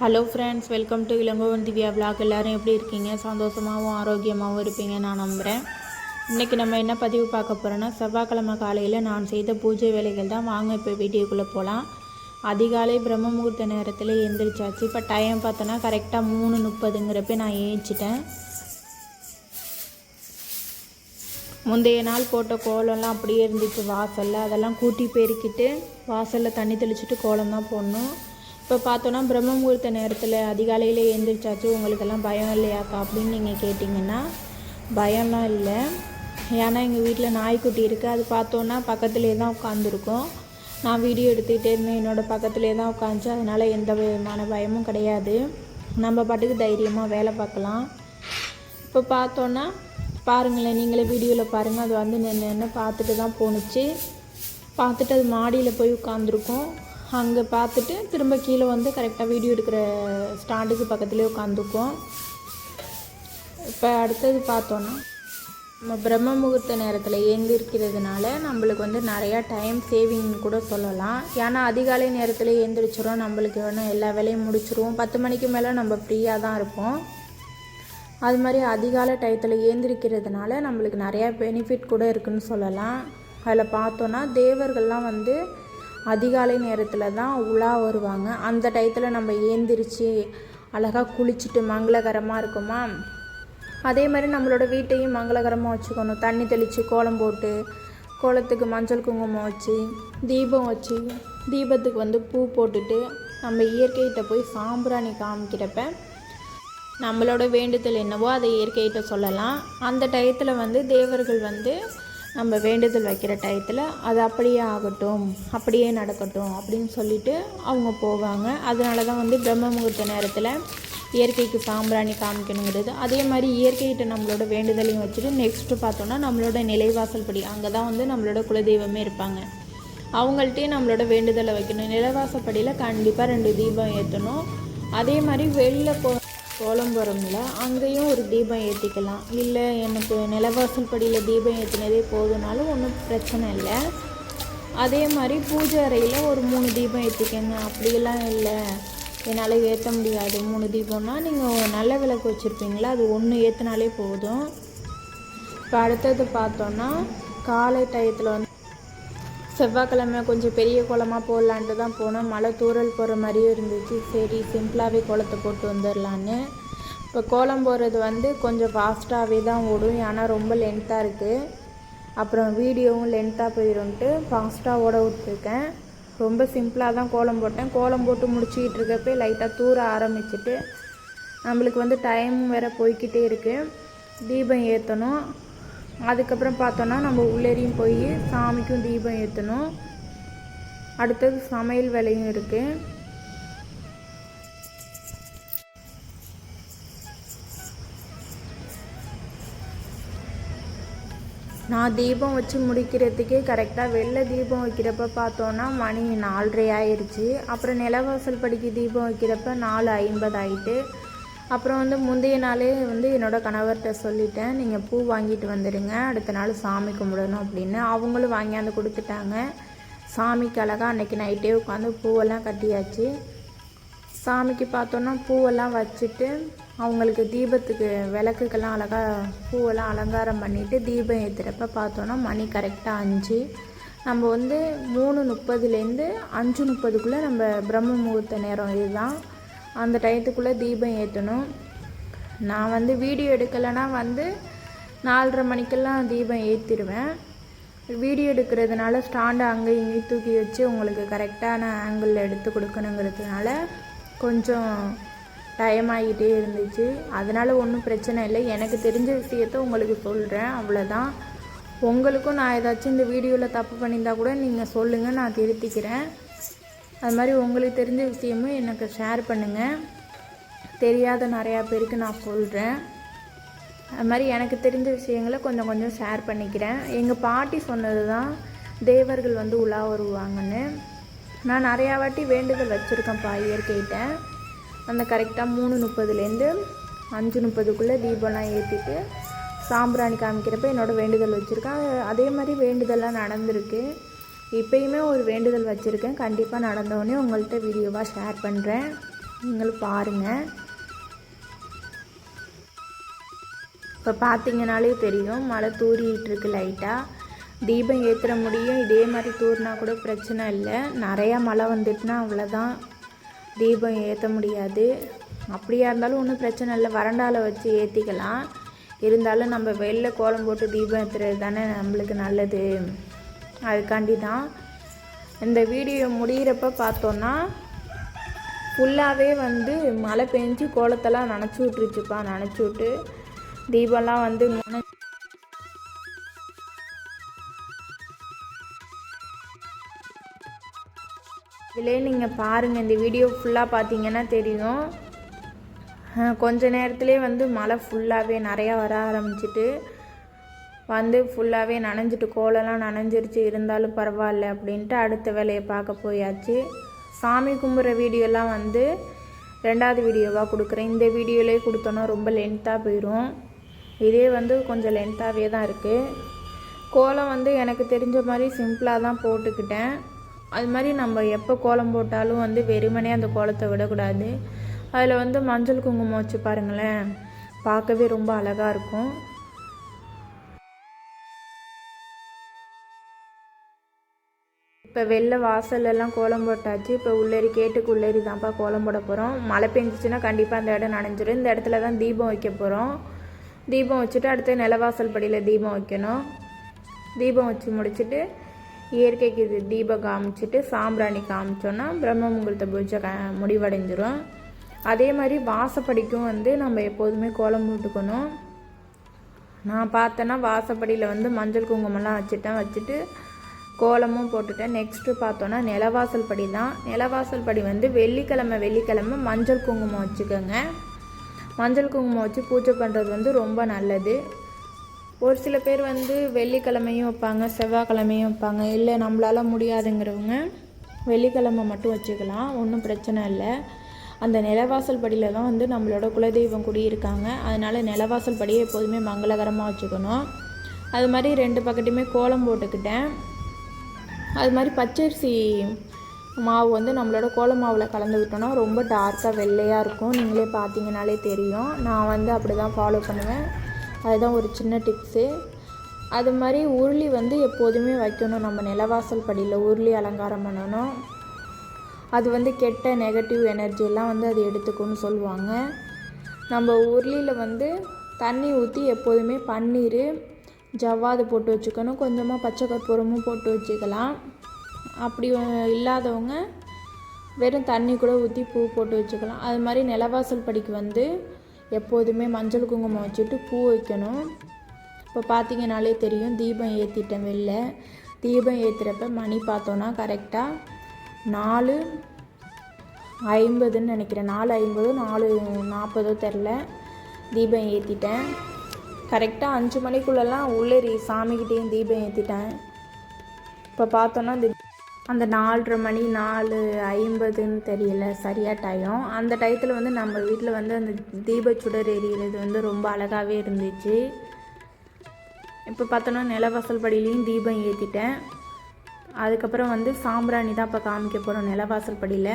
Hello friends welcome to Ilangovan Divya vlog. எல்லோரும் எப்படி இருக்கீங்க? சந்தோஷமாகவும் ஆரோக்கியமாகவும் இருப்பீங்க நான் நம்புகிறேன் இன்றைக்கி நம்ம என்ன பதிவு பார்க்க போகிறோன்னா செவ்வாய்க்கிழமை காலையில் நான் செய்த பூஜை வேலைகள் தான். வாங்க இப்போ வீடியோக்குள்ளே போகலாம் அதிகாலை பிரம்ம முகூர்த்த நேரத்தில் எழுந்திரிச்சாச்சு இப்போ டைம் பார்த்தோன்னா கரெக்டாக மூணு முப்பதுங்கிறப்ப நான் ஏஞ்சிட்டேன். முந்தைய நாள் போட்ட கோலம்லாம் அப்படியே இருந்துச்சு வாசலில். அதெல்லாம் கூட்டி பெருக்கிட்டு வாசலில் தண்ணி தெளிச்சிட்டு கோலம் தான் போடணும். இப்போ பார்த்தோன்னா பிரம்ம முகூர்த்த நேரத்தில் அதிகாலையில் எழுந்திரிச்சாச்சு உங்களுக்கெல்லாம் பயம் இல்லையாக்கா? அப்படின்னு நீங்கள் கேட்டிங்கன்னா பயம்லாம் இல்லை. ஏன்னா எங்கள் வீட்டில் நாய்க்குட்டி இருக்குது அது பார்த்தோன்னா பக்கத்துலேயே தான் உட்காந்துருக்கும் நான் வீடியோ எடுத்துக்கிட்டே இருந்தேன். என்னோடய பக்கத்துலேயே தான் உட்காந்துச்சு அதனால் எந்த விதமான பயமும் கிடையாது. நம்ம பாட்டுக்கு தைரியமாக வேலை பார்க்கலாம். இப்போ பார்த்தோன்னா பாருங்களேன். நீங்களே வீடியோவில் பாருங்கள் அது வந்து நின்று நின்று பார்த்துட்டு தான் போணுச்சு. பார்த்துட்டு அது மாடியில் போய் உட்காந்துருக்கோம் அங்கே பார்த்துட்டு திரும்ப கீழே வந்து கரெக்டாக வீடியோ எடுக்கிற ஸ்டாண்டுக்கு பக்கத்துலேயே உட்காந்துக்குவோம். இப்போ அடுத்தது பார்த்தோன்னா நம்ம பிரம்ம முகூர்த்த நேரத்தில் ஏந்திருக்கிறதுனால நம்மளுக்கு வந்து நிறையா டைம் சேவிங் கூட சொல்லலாம். ஏன்னா அதிகாலை நேரத்தில் ஏந்திரிச்சிரும் நம்மளுக்கு வேணும் எல்லா வேலையும் முடிச்சிருவோம். பத்து மணிக்கு மேலே நம்ம ஃப்ரீயாக தான் இருப்போம். அது மாதிரி அதிகாலை டயத்தில் ஏந்திரிக்கிறதுனால நம்மளுக்கு நிறையா பெனிஃபிட் கூட இருக்குன்னு சொல்லலாம். அதில் பார்த்தோன்னா தேவர்கள்லாம் வந்து அதிகாலை நேரத்தில் தான் உலா வருவாங்க. அந்த டயத்தில் நம்ம ஏந்திரிச்சு அழகாக குளிச்சுட்டு மங்களகரமாக இருக்குமா? அதே மாதிரி நம்மளோட வீட்டையும் மங்களகரமாக வச்சுக்கணும். தண்ணி தெளித்து கோலம் போட்டு கோலத்துக்கு மஞ்சள் குங்குமம் வச்சு தீபம் வச்சு தீபத்துக்கு வந்து பூ போட்டுட்டு நம்ம இயற்கைகிட்ட போய் சாம்பிராணி காமிக்கிறப்ப நம்மளோட வேண்டுதல் என்னவோ அதை இயற்கைகிட்ட சொல்லலாம். அந்த டயத்தில் வந்து தேவர்கள் வந்து நம்ம வேண்டுதல் வைக்கிற டயத்தில் அது அப்படியே ஆகட்டும் அப்படியே நடக்கட்டும் அப்படின்னு சொல்லிட்டு அவங்க போவாங்க. அதனால தான் வந்து பிரம்ம முகூர்த்த நேரத்தில் இயற்கைக்கு சாம்பிராணி காமிக்கணுங்கிறது. அதே மாதிரி இயற்கைகிட்ட நம்மளோட வேண்டுதலையும் வச்சுட்டு நெக்ஸ்ட்டு பார்த்தோன்னா நம்மளோட நிலைவாசல் படி. அங்கே தான் வந்து நம்மளோட குலதெய்வமே இருப்பாங்க. அவங்கள்ட்டே நம்மளோட வேண்டுதலை வைக்கணும். நிலவாசப்படியில் கண்டிப்பாக ரெண்டு தீபம் ஏற்றணும் அதே மாதிரி வெளில போ கோலம்புரமில் அங்கேயும் ஒரு தீபம் ஏற்றிக்கலாம் இல்லை எனக்கு நிலவாசல் படியில் தீபம் ஏற்றினதே போதுனாலும் ஒன்றும் பிரச்சனை இல்லை. அதே மாதிரி பூஜை அறையில் ஒரு மூணு தீபம் ஏற்றிக்கங்க அப்படியெல்லாம் இல்லை. என்னால் ஏற்ற முடியாது. மூணு தீபம்னா நீங்கள் நல்ல விளக்கு வச்சுருப்பீங்களா? அது ஒன்று ஏற்றினாலே போதும். இப்போ அடுத்தது பார்த்தோன்னா காலை டயத்தில் வந்து செவ்வாய்க்கிழமை கொஞ்சம் பெரிய கோலமாக போடலான்ட்டு தான் போனோம். மழை தூறல் போகிற மாதிரியும் இருந்துச்சு. சரி சிம்பிளாகவே கோலத்தை போட்டு வந்துடலான்னு இப்போ கோலம் போடுறது வந்து கொஞ்சம் ஃபாஸ்ட்டாகவே தான் ஓடும். ஏன்னா ரொம்ப லென்த்தாக இருக்குது அப்புறம் வீடியோவும் லென்த்தாக போயிடும்ட்டு ஃபாஸ்ட்டாக ஓட விட்டுருக்கேன். ரொம்ப சிம்பிளாக தான் கோலம் போட்டேன். கோலம் போட்டு முடிச்சுக்கிட்டு இருக்கப்பே லைட்டாக தூர ஆரம்பிச்சிட்டு நம்மளுக்கு வந்து டைம் வேறு போய்கிட்டே இருக்குது தீபம் ஏற்றணும் அதுக்கப்புறம் பார்த்தோன்னா நம்ம உள்ளேரியும் போய் சாமிக்கும் தீபம் ஏற்றணும் அடுத்தது சமையல் வேலையும் இருக்குது நான் தீபம் வச்சு முடிக்கிறதுக்கே கரெக்டாக வெளில தீபம் வைக்கிறப்ப பார்த்தோன்னா மணி நாலரை ஆயிடுச்சு அப்புறம் நிலவாசல் படிக்கு தீபம் வைக்கிறப்ப நாலு ஐம்பது ஆயிட்டு. அப்புறம் வந்து முந்தைய நாளே வந்து என்னோடய கணவர்கிட்ட சொல்லிட்டேன் நீங்கள் பூ வாங்கிட்டு வந்துடுங்க அடுத்த நாள் சாமி கும்பிடணும் அப்படின்னு. அவங்களும் வாங்கியாந்து கொடுத்துட்டாங்க. சாமிக்கு அழகாக அன்றைக்கி நைட்டே உட்காந்து பூவெல்லாம் கட்டியாச்சு. சாமிக்கு பார்த்தோன்னா பூவெல்லாம் வச்சுட்டு அவங்களுக்கு தீபத்துக்கு விளக்குக்கெல்லாம் அழகாக பூவெல்லாம் அலங்காரம் பண்ணிவிட்டு தீபம் ஏற்றுறப்ப பார்த்தோன்னா மணி கரெக்டாக அஞ்சு. நம்ம வந்து மூணு முப்பதுலேருந்து அஞ்சு முப்பதுக்குள்ளே நம்ம பிரம்ம முகூர்த்த நேரம் இதுதான். அந்த டயத்துக்குள்ளே தீபம் ஏற்றணும் நான் வந்து வீடியோ எடுக்கலைன்னா வந்து நாலரை மணிக்கெல்லாம் தீபம் ஏற்றிடுவேன் வீடியோ எடுக்கிறதுனால ஸ்டாண்டை அங்கே இங்கேயும் தூக்கி வச்சு உங்களுக்கு கரெக்டான ஆங்கிளில் எடுத்து கொடுக்கணுங்கிறதுனால கொஞ்சம் டைம் ஆகிட்டே இருந்துச்சு. அதனால் ஒன்றும் பிரச்சனை இல்லை. எனக்கு தெரிஞ்ச விஷயத்த உங்களுக்கு சொல்கிறேன் அவ்வளோதான் உங்களுக்கும் நான் ஏதாச்சும் இந்த வீடியோவில் தப்பு பண்ணியிருந்தா கூட நீங்கள் சொல்லுங்கள் நான் திருத்திக்கிறேன். அது மாதிரி உங்களுக்கு தெரிஞ்ச விஷயமும் எனக்கு ஷேர் பண்ணுங்கள் தெரியாத நிறையா பேருக்கு நான் சொல்கிறேன் அது மாதிரி எனக்கு தெரிஞ்ச விஷயங்களை கொஞ்சம் கொஞ்சம் ஷேர் பண்ணிக்கிறேன். எங்கள் பாட்டி சொன்னது தான் தேவர்கள் வந்து உலா வருவாங்கன்னு நான் நிறையா வாட்டி வேண்டுதல் வச்சுருக்கேன்ப்பா இயற்கையிட்ட அந்த கரெக்டாக மூணு முப்பதுலேருந்து அஞ்சு முப்பதுக்குள்ளே தீபம்லாம் ஏற்றிட்டு சாம்பிராணி காமிக்கிறப்ப என்னோடய வேண்டுதல் வச்சுருக்கேன். அதே மாதிரி வேண்டுதல்லாம் நடந்திருக்கு. இப்போயுமே ஒரு வேண்டுதல் வச்சுருக்கேன். கண்டிப்பாக நடந்தோடனே உங்கள்கிட்ட வீடியோவாக ஷேர் பண்ணுறேன் நீங்களும் பாருங்கள் இப்போ பார்த்தீங்கனாலே தெரியும் மழை தூறிட்டு இருக்கு லைட்டாக தீபம் ஏற்றுற முடியும் இதே மாதிரி தூறினா கூட பிரச்சனை இல்லை. நிறையா மழை வந்துட்டுனா அவ்வளோதான் தீபம் ஏற்ற முடியாது. அப்படியா இருந்தாலும் ஒன்றும் பிரச்சனை இல்லை. வறண்டாவில் வச்சு ஏற்றிக்கலாம் இருந்தாலும் நம்ம வெளில கோலம் போட்டு தீபம் ஏற்றுறது தானே நம்மளுக்கு நல்லது. அதுக்காண்டி தான் இந்த வீடியோ முடிகிறப்ப பார்த்தோன்னா ஃபுல்லாகவே வந்து மழை பெஞ்சு கோலத்தெல்லாம் நனைச்சி விட்ருச்சுப்பா நினச்சி விட்டு தீபம்லாம் வந்து நனை இதிலே நீங்கள் பாருங்கள் இந்த வீடியோ ஃபுல்லாக பார்த்தீங்கன்னா தெரியும். கொஞ்ச நேரத்துலேயே வந்து மழை ஃபுல்லாகவே நிறையா வர ஆரம்பிச்சிட்டு வந்து ஃபுல்லாகவே நனைஞ்சிட்டு கோலம்லாம் நனைஞ்சிருச்சு இருந்தாலும் பரவாயில்ல அப்படின்ட்டு அடுத்த வேலையை பார்க்க போயாச்சு. சாமி கும்பிட்ற வீடியோலாம் வந்து ரெண்டாவது வீடியோவாக கொடுக்குறேன். இந்த வீடியோலேயே கொடுத்தோன்னா ரொம்ப லென்த்தாக போயிடும் இதே வந்து கொஞ்சம் லென்த்தாகவே தான் இருக்குது கோலம் வந்து எனக்கு தெரிஞ்ச மாதிரி சிம்பிளாக தான் போட்டுக்கிட்டேன். அது மாதிரி நம்ம எப்போ கோலம் போட்டாலும் வந்து வெறுமனே அந்த கோலத்தை விடக்கூடாது. அதில் வந்து மஞ்சள் குங்குமம் வச்சு பாருங்களேன். பார்க்கவே ரொம்ப அழகாக இருக்கும். இப்போ வெளில வாசல்லலாம் கோலம் போட்டாச்சு. இப்போ உள்ளேரி கேட்டுக்கு உள்ளேரி தான்ப்பா கோலம் போட போகிறோம் மழை பெஞ்சிச்சுன்னா கண்டிப்பாக அந்த இடம் நனைஞ்சிடும் இந்த இடத்துல தான் தீபம் வைக்க போகிறோம் தீபம் வச்சுட்டு அடுத்து நிலவாசல் படியில் தீபம் வைக்கணும். தீபம் வச்சு முடிச்சுட்டு இயற்கைக்கு இது தீபம் காமிச்சிட்டு சாம்பிராணி காமிச்சோன்னா பிரம்ம முகூர்த்த பூஜை க முடிவடைஞ்சிரும். அதே மாதிரி வாசப்படிக்கும் வந்து நம்ம எப்போதுமே கோலம் போட்டுக்கணும். நான் பார்த்தேன்னா வாசப்படியில் வந்து மஞ்சள் குங்குமம்லாம் வச்சுட்டேன். வச்சுட்டு கோலமும் போட்டுட்டேன். நெக்ஸ்ட்டு பார்த்தோன்னா நிலவாசல் படி தான். நிலவாசல் படி வந்து வெள்ளிக்கிழமை வெள்ளிக்கிழமை மஞ்சள் குங்குமம் வச்சுக்கோங்க. மஞ்சள் குங்குமம் வச்சு பூஜை பண்ணுறது வந்து ரொம்ப நல்லது. ஒரு சில பேர் வந்து வெள்ளிக்கிழமையும் வைப்பாங்க செவ்வாய்க்கிழமையும் வைப்பாங்க. இல்லை நம்மளால் முடியாதுங்கிறவங்க வெள்ளிக்கிழமை மட்டும் வச்சுக்கலாம். ஒன்றும் பிரச்சனை இல்லை. அந்த நிலவாசல் படியில் தான் வந்து நம்மளோட குலதெய்வம் குடியிருக்காங்க. அதனால் நிலவாசல் படியை எப்போதுமே மங்களகரமாக வச்சுக்கணும். அது மாதிரி ரெண்டு பக்கத்தையுமே கோலம் போட்டுக்கிட்டேன். அது மாதிரி பச்சரிசி மாவு வந்து நம்மளோட கோல மாவில் கலந்து விட்டோம்னா ரொம்ப டார்க்காக வெள்ளையாக இருக்கும். நீங்களே பார்த்தீங்கனாலே தெரியும். நான் வந்து அப்படி தான் ஃபாலோ பண்ணுவேன். அதுதான் ஒரு சின்ன டிப்ஸு அது மாதிரி உருளி வந்து எப்போதுமே வைக்கணும். நம்ம நிலவாசல் படியில் உருளி அலங்காரம் பண்ணணும். அது வந்து கெட்ட நெகட்டிவ் எனர்ஜியெல்லாம் வந்து அது எடுத்துக்கும்னு சொல்லுவாங்க. நம்ம உருளியில் வந்து தண்ணி ஊற்றி எப்போதுமே பன்னீர் ஜவ்வாது போட்டு வச்சுக்கணும். கொஞ்சமாக பச்சை கற்பூரமும் போட்டு வச்சுக்கலாம். அப்படி இல்லாதவங்க வெறும் தண்ணி கூட ஊற்றி பூ போட்டு வச்சுக்கலாம். அது மாதிரி நிலவாசல் படிக்கு வந்து எப்போதுமே மஞ்சள் குங்குமம் வச்சுட்டு பூ வைக்கணும். இப்போ பார்த்தீங்கனாலே தெரியும் தீபம் ஏற்றிட்டேன் வெளில. தீபம் ஏற்றுறப்ப மணி பார்த்தோன்னா கரெக்டாக நாலு ஐம்பதுன்னு நினைக்கிறேன். நாலு ஐம்பதோ நாலு நாற்பதோ தெரில தீபம் ஏற்றிட்டேன் கரெக்டாக அஞ்சு மணிக்குள்ளெல்லாம் உள்ளேறி சாமிக்கிட்டேயும் தீபம் ஏற்றிட்டேன் இப்போ பார்த்தோன்னா அந்த அந்த நாலரை மணி நாலு ஐம்பதுன்னு தெரியல சரியாக டயம் அந்த டயத்தில் வந்து நம்ம வீட்டில் வந்து அந்த தீபச்சுடர் எரியிறது வந்து ரொம்ப அழகாகவே இருந்துச்சு. இப்போ பார்த்தோன்னா நிலவாசல் படியிலையும் தீபம் ஏற்றிட்டேன் அதுக்கப்புறம் வந்து சாம்பிராணி தான் இப்போ காமிக்க போகிறோம் நிலவாசல் படியில்.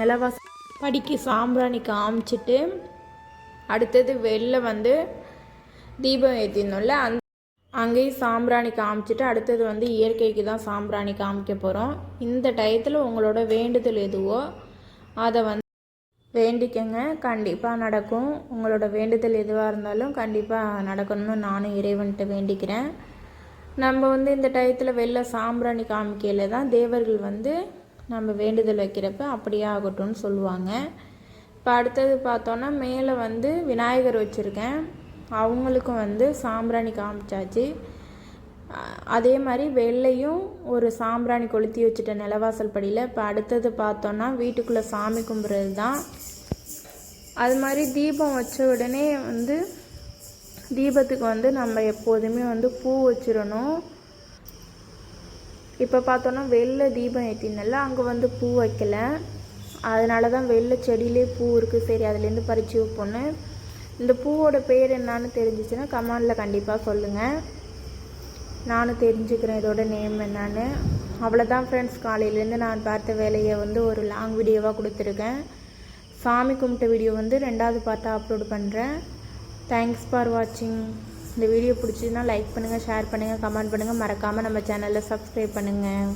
நிலவாசல் படிக்கு சாம்பிராணி காமிச்சிட்டு அடுத்தது வெளில வந்து தீபம் ஏற்றினோம்ல அந் அங்கேயும் சாம்பிராணி காமிச்சிட்டு அடுத்தது வந்து இயற்கைக்கு தான் சாம்பிராணி காமிக்க போகிறோம் இந்த டயத்தில் உங்களோட வேண்டுதல் எதுவோ அதை வந்து வேண்டிக்கங்க. கண்டிப்பாக நடக்கும். உங்களோட வேண்டுதல் எதுவாக இருந்தாலும் கண்டிப்பாக நடக்கணும்னு நானும் இறைவன்ட்டு வேண்டிக்கிறேன். நம்ம வந்து இந்த டயத்தில் வெளில சாம்பிராணி காமிக்கையில் தான் தேவர்கள் வந்து நம்ம வேண்டுதல் வைக்கிறப்ப அப்படியே ஆகட்டும்னு சொல்லுவாங்க. இப்போ அடுத்தது பார்த்தோன்னா மேலே வந்து விநாயகர் வச்சுருக்கேன். அவங்களுக்கும் வந்து சாம்பிராணி காமிச்சாச்சு. அதே மாதிரி வெள்ளையும் ஒரு சாம்பிராணி கொளுத்தி வச்சுட்ட நிலவாசல் படியில். இப்போ அடுத்தது பார்த்தோன்னா வீட்டுக்குள்ளே சாமி கும்பிட்றது தான். அது மாதிரி தீபம் வச்ச உடனே வந்து தீபத்துக்கு வந்து நம்ம எப்போதுமே வந்து பூ வச்சிடணும். இப்போ பார்த்தோன்னா வெளில தீபம் ஏற்றினல அங்கே வந்து பூ வைக்கல. அதனால தான் வெளில செடியிலே பூ இருக்குது சரி அதுலேருந்து பறித்து வைப்போன்னு இந்த பூவோட பேர் என்னான்னு தெரிஞ்சிச்சுன்னா கமெண்டில் கண்டிப்பாக சொல்லுங்கள் நானும் தெரிஞ்சுக்கிறேன் இதோட நேம் என்னான்னு. அவ்வளோதான் ஃப்ரெண்ட்ஸ் காலையிலேருந்து நான் பார்த்த வேலையை வந்து ஒரு லாங் வீடியோவாக கொடுத்துருக்கேன். சாமி கும்பிட்ட வீடியோ வந்து ரெண்டாவது பார்த்தா அப்லோட் பண்ணுறேன் தேங்க்ஸ் ஃபார் வாட்சிங் இந்த வீடியோ பிடிச்சதுன்னா லைக் பண்ணுங்கள் ஷேர் பண்ணுங்கள் கமெண்ட் பண்ணுங்கள் மறக்காமல் நம்ம சேனலில் சப்ஸ்கிரைப் பண்ணுங்கள்